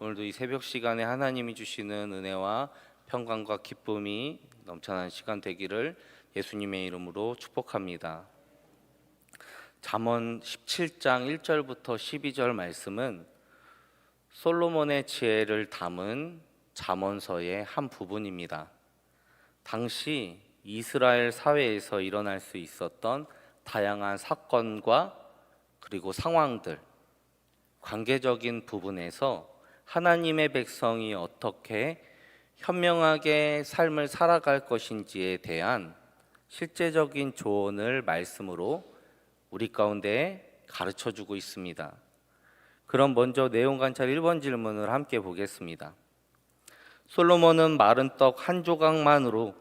오늘도 이 새벽 시간에 하나님이 주시는 은혜와 평강과 기쁨이 넘쳐나는 시간 되기를 예수님의 이름으로 축복합니다. 잠언 17장 1절부터 12절 말씀은 솔로몬의 지혜를 담은 잠언서의 한 부분입니다. 당시 이스라엘 사회에서 일어날 수 있었던 다양한 사건과 그리고 상황들, 관계적인 부분에서 하나님의 백성이 어떻게 현명하게 삶을 살아갈 것인지에 대한 실제적인 조언을 말씀으로 우리 가운데 가르쳐 주고 있습니다. 그럼 먼저 내용 관찰 1번 질문을 함께 보겠습니다. 솔로몬은 마른 떡 한 조각만으로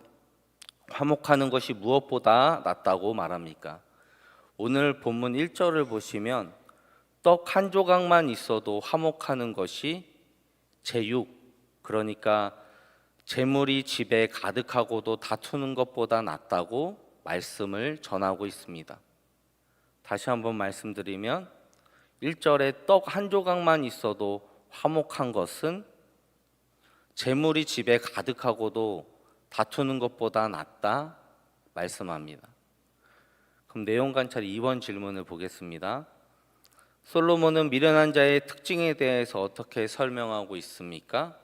화목하는 것이 무엇보다 낫다고 말합니까? 오늘 본문 1절을 보시면 떡 한 조각만 있어도 화목하는 것이 제육 그러니까 재물이 집에 가득하고도 다투는 것보다 낫다고 말씀을 전하고 있습니다. 다시 한번 말씀드리면 1절에 떡 한 조각만 있어도 화목한 것은 재물이 집에 가득하고도 다투는 것보다 낫다 말씀합니다. 그럼 내용 관찰 2번 질문을 보겠습니다. 솔로몬은 미련한 자의 특징에 대해서 어떻게 설명하고 있습니까?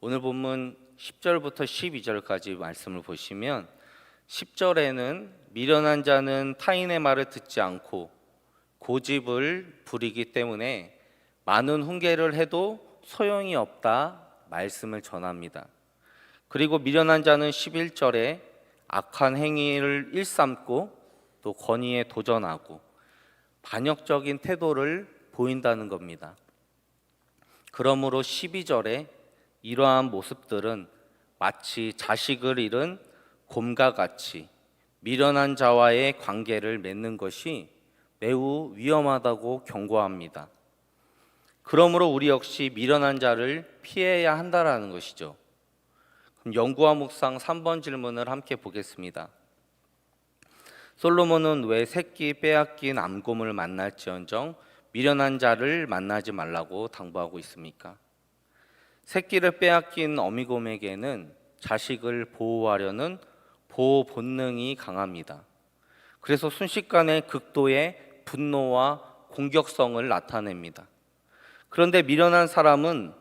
오늘 본문 10절부터 12절까지 말씀을 보시면 10절에는 미련한 자는 타인의 말을 듣지 않고 고집을 부리기 때문에 많은 훈계를 해도 소용이 없다 말씀을 전합니다. 그리고 미련한 자는 11절에 악한 행위를 일삼고 또 권위에 도전하고 반역적인 태도를 보인다는 겁니다. 그러므로 12절에 이러한 모습들은 마치 자식을 잃은 곰과 같이 미련한 자와의 관계를 맺는 것이 매우 위험하다고 경고합니다. 그러므로 우리 역시 미련한 자를 피해야 한다라는 것이죠. 그럼 연구와 묵상 3번 질문을 함께 보겠습니다. 솔로몬은 왜 새끼 빼앗긴 암곰을 만날지언정 미련한 자를 만나지 말라고 당부하고 있습니까? 새끼를 빼앗긴 어미곰에게는 자식을 보호하려는 보호 본능이 강합니다. 그래서 순식간에 극도의 분노와 공격성을 나타냅니다. 그런데 미련한 사람은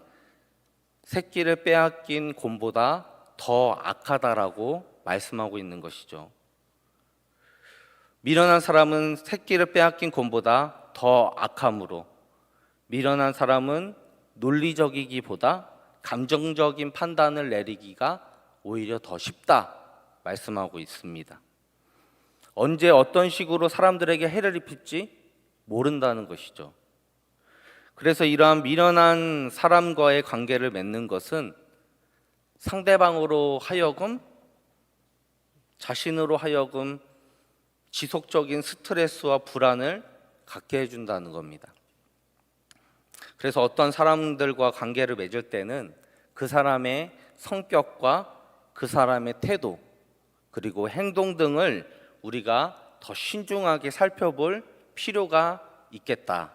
새끼를 빼앗긴 곰보다 더 악하다라고 말씀하고 있는 것이죠. 미련한 사람은 새끼를 빼앗긴 곰보다 더 악함으로 미련한 사람은 논리적이기보다 감정적인 판단을 내리기가 오히려 더 쉽다 말씀하고 있습니다. 언제 어떤 식으로 사람들에게 해를 입힐지 모른다는 것이죠. 그래서 이러한 미련한 사람과의 관계를 맺는 것은 상대방으로 하여금 자신으로 하여금 지속적인 스트레스와 불안을 갖게 해준다는 겁니다. 그래서 어떤 사람들과 관계를 맺을 때는 그 사람의 성격과 그 사람의 태도 그리고 행동 등을 우리가 더 신중하게 살펴볼 필요가 있겠다.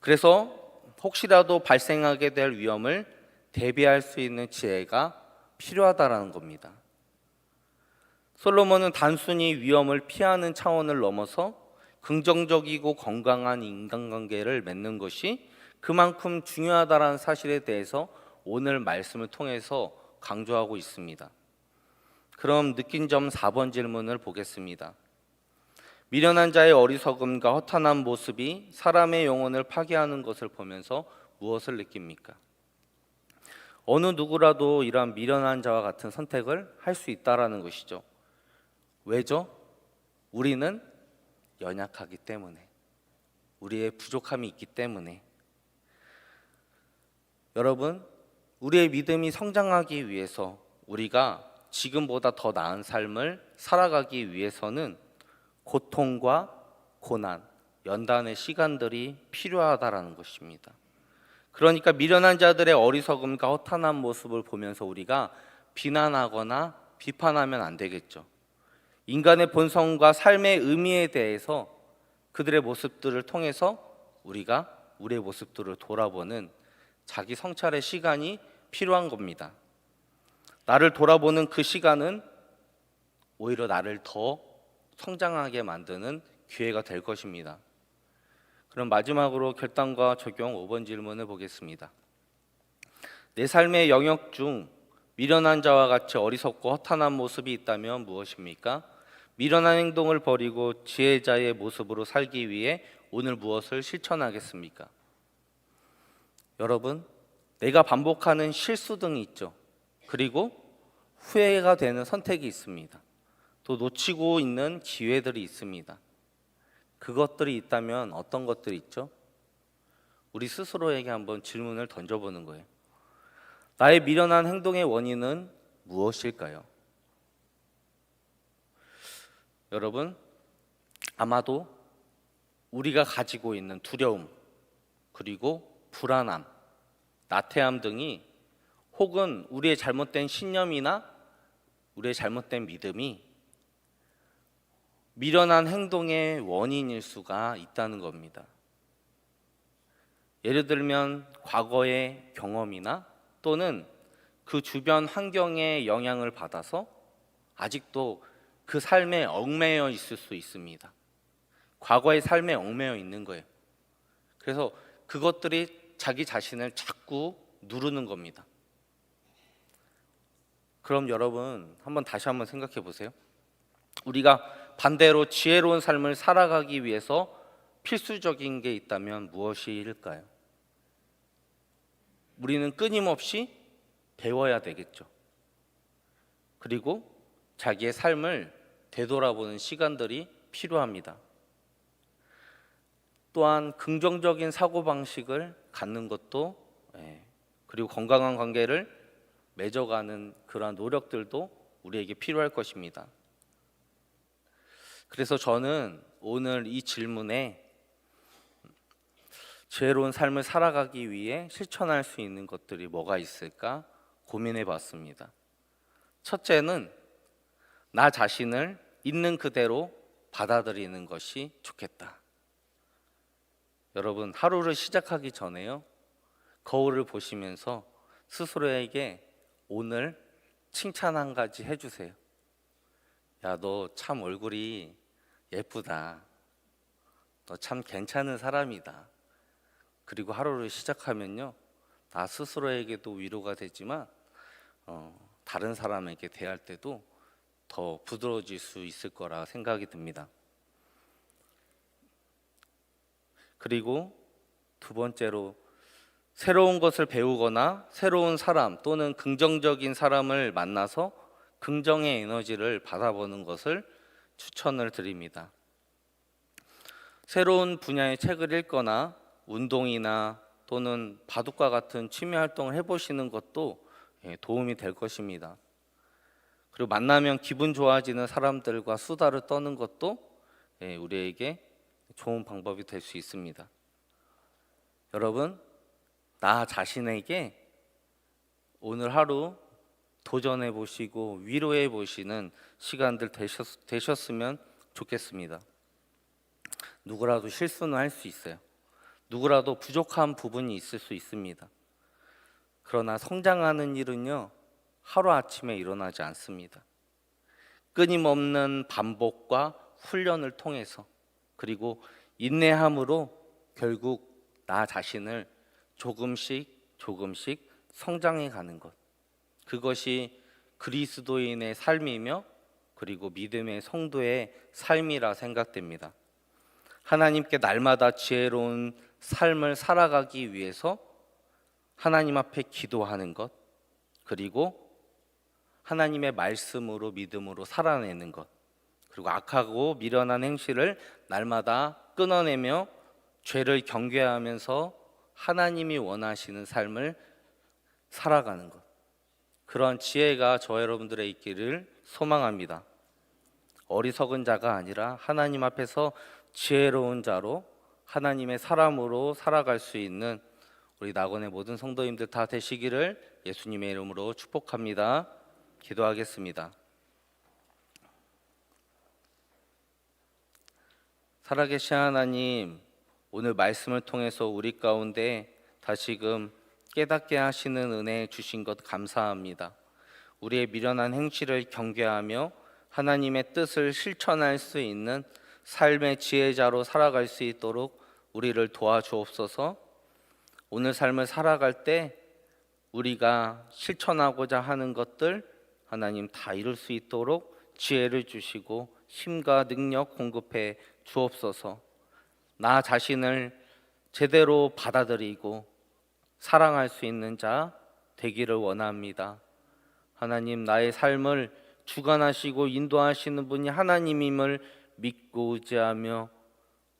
그래서 혹시라도 발생하게 될 위험을 대비할 수 있는 지혜가 필요하다라는 겁니다. 솔로몬은 단순히 위험을 피하는 차원을 넘어서 긍정적이고 건강한 인간관계를 맺는 것이 그만큼 중요하다라는 사실에 대해서 오늘 말씀을 통해서 강조하고 있습니다. 그럼 느낀 점 4번 질문을 보겠습니다. 미련한 자의 어리석음과 허탄한 모습이 사람의 영혼을 파괴하는 것을 보면서 무엇을 느낍니까? 어느 누구라도 이러한 미련한 자와 같은 선택을 할 수 있다라는 것이죠. 왜죠? 우리는 연약하기 때문에 우리의 부족함이 있기 때문에 여러분 우리의 믿음이 성장하기 위해서 우리가 지금보다 더 나은 삶을 살아가기 위해서는 고통과 고난, 연단의 시간들이 필요하다라는 것입니다. 그러니까 미련한 자들의 어리석음과 허탄한 모습을 보면서 우리가 비난하거나 비판하면 안 되겠죠. 인간의 본성과 삶의 의미에 대해서 그들의 모습들을 통해서 우리가 우리의 모습들을 돌아보는 자기 성찰의 시간이 필요한 겁니다. 나를 돌아보는 그 시간은 오히려 나를 더 성장하게 만드는 기회가 될 것입니다. 그럼 마지막으로 결단과 적용 5번 질문을 보겠습니다. 내 삶의 영역 중 미련한 자와 같이 어리석고 허탄한 모습이 있다면 무엇입니까? 미련한 행동을 버리고 지혜자의 모습으로 살기 위해 오늘 무엇을 실천하겠습니까? 여러분, 내가 반복하는 실수 등이 있죠. 그리고 후회가 되는 선택이 있습니다. 또 놓치고 있는 기회들이 있습니다. 그것들이 있다면 어떤 것들이 있죠? 우리 스스로에게 한번 질문을 던져보는 거예요. 나의 미련한 행동의 원인은 무엇일까요? 여러분, 아마도 우리가 가지고 있는 두려움, 그리고 불안함, 나태함 등이 혹은 우리의 잘못된 신념이나 우리의 잘못된 믿음이 미련한 행동의 원인일 수가 있다는 겁니다. 예를 들면 과거의 경험이나 또는 그 주변 환경의 영향을 받아서 아직도 그 삶에 얽매여 있을 수 있습니다. 과거의 삶에 얽매여 있는 거예요. 그래서 그것들이 자기 자신을 자꾸 누르는 겁니다. 그럼 여러분 한번 다시 한번 생각해 보세요. 우리가 반대로 지혜로운 삶을 살아가기 위해서 필수적인 게 있다면 무엇일까요? 우리는 끊임없이 배워야 되겠죠. 그리고 자기의 삶을 되돌아보는 시간들이 필요합니다. 또한 긍정적인 사고 방식을 갖는 것도 예, 그리고 건강한 관계를 맺어가는 그러한 노력들도 우리에게 필요할 것입니다. 그래서 저는 오늘 이 질문에 지혜로운 삶을 살아가기 위해 실천할 수 있는 것들이 뭐가 있을까 고민해 봤습니다. 첫째는 나 자신을 있는 그대로 받아들이는 것이 좋겠다. 여러분, 하루를 시작하기 전에요. 거울을 보시면서 스스로에게 오늘 칭찬 한 가지 해주세요. 야, 너 참 얼굴이 예쁘다. 너 참 괜찮은 사람이다. 그리고 하루를 시작하면요, 나 스스로에게도 위로가 되지만 어, 다른 사람에게 대할 때도 더 부드러워질 수 있을 거라 생각이 듭니다. 그리고 두 번째로 새로운 것을 배우거나 새로운 사람 또는 긍정적인 사람을 만나서 긍정의 에너지를 받아보는 것을 추천을 드립니다. 새로운 분야의 책을 읽거나 운동이나 또는 바둑과 같은 취미 활동을 해보시는 것도 예, 도움이 될 것입니다. 그리고 만나면 기분 좋아지는 사람들과 수다를 떠는 것도 예, 우리에게 좋은 방법이 될 수 있습니다. 여러분, 나 자신에게 오늘 하루 도전해 보시고 위로해 보시는 시간들 되셨, 되셨 으면 좋겠습니다. 누구라도 실수는 할 수 있어요. 누구라도 부족한 부분이 있을 수 있습니다. 그러나 성장하는 일은요, 하루아침에 일어나지 않습니다. 끊임없는 반복과 훈련을 통해서 그리고 인내함으로 결국 나 자신을 조금씩 조금씩 성장해 가는 것. 그것이 그리스도인의 삶이며 그리고 믿음의 성도의 삶이라 생각됩니다. 하나님께 날마다 지혜로운 삶을 살아가기 위해서 하나님 앞에 기도하는 것, 그리고 하나님의 말씀으로 믿음으로 살아내는 것, 그리고 악하고 미련한 행실을 날마다 끊어내며 죄를 경계하면서 하나님이 원하시는 삶을 살아가는 것. 그런 지혜가 저 여러분들의 있기를 소망합니다. 어리석은 자가 아니라 하나님 앞에서 지혜로운 자로 하나님의 사람으로 살아갈 수 있는 우리 낙원의 모든 성도님들 다 되시기를 예수님의 이름으로 축복합니다. 기도하겠습니다. 살아계신 하나님, 오늘 말씀을 통해서 우리 가운데 다시금 깨닫게 하시는 은혜 주신 것 감사합니다. 우리의 미련한 행실을 경계하며 하나님의 뜻을 실천할 수 있는 삶의 지혜자로 살아갈 수 있도록 우리를 도와주옵소서. 오늘 삶을 살아갈 때 우리가 실천하고자 하는 것들 하나님 다 이룰 수 있도록 지혜를 주시고 힘과 능력 공급해 주옵소서. 나 자신을 제대로 받아들이고 사랑할 수 있는 자 되기를 원합니다. 하나님 나의 삶을 주관하시고 인도하시는 분이 하나님임을 믿고 의지하며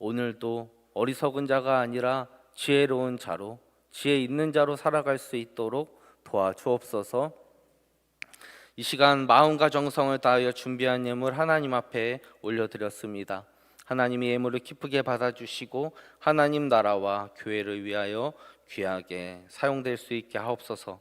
오늘도 어리석은 자가 아니라 지혜로운 자로 지혜 있는 자로 살아갈 수 있도록 도와주옵소서. 이 시간 마음과 정성을 다하여 준비한 예물 하나님 앞에 올려드렸습니다. 하나님의 예물을 기쁘게 받아주시고 하나님 나라와 교회를 위하여 귀하게 사용될 수 있게 하옵소서.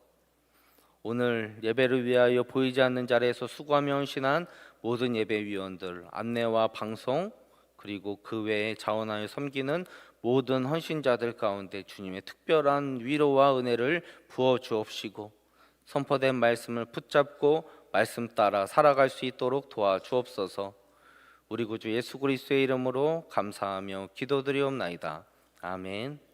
오늘 예배를 위하여 보이지 않는 자리에서 수고하며 헌신한 모든 예배위원들 안내와 방송 그리고 그 외에 자원하여 섬기는 모든 헌신자들 가운데 주님의 특별한 위로와 은혜를 부어 주옵시고 선포된 말씀을 붙잡고 말씀 따라 살아갈 수 있도록 도와주옵소서. 우리 구주 예수 그리스도의 이름으로 감사하며 기도드리옵나이다. 아멘.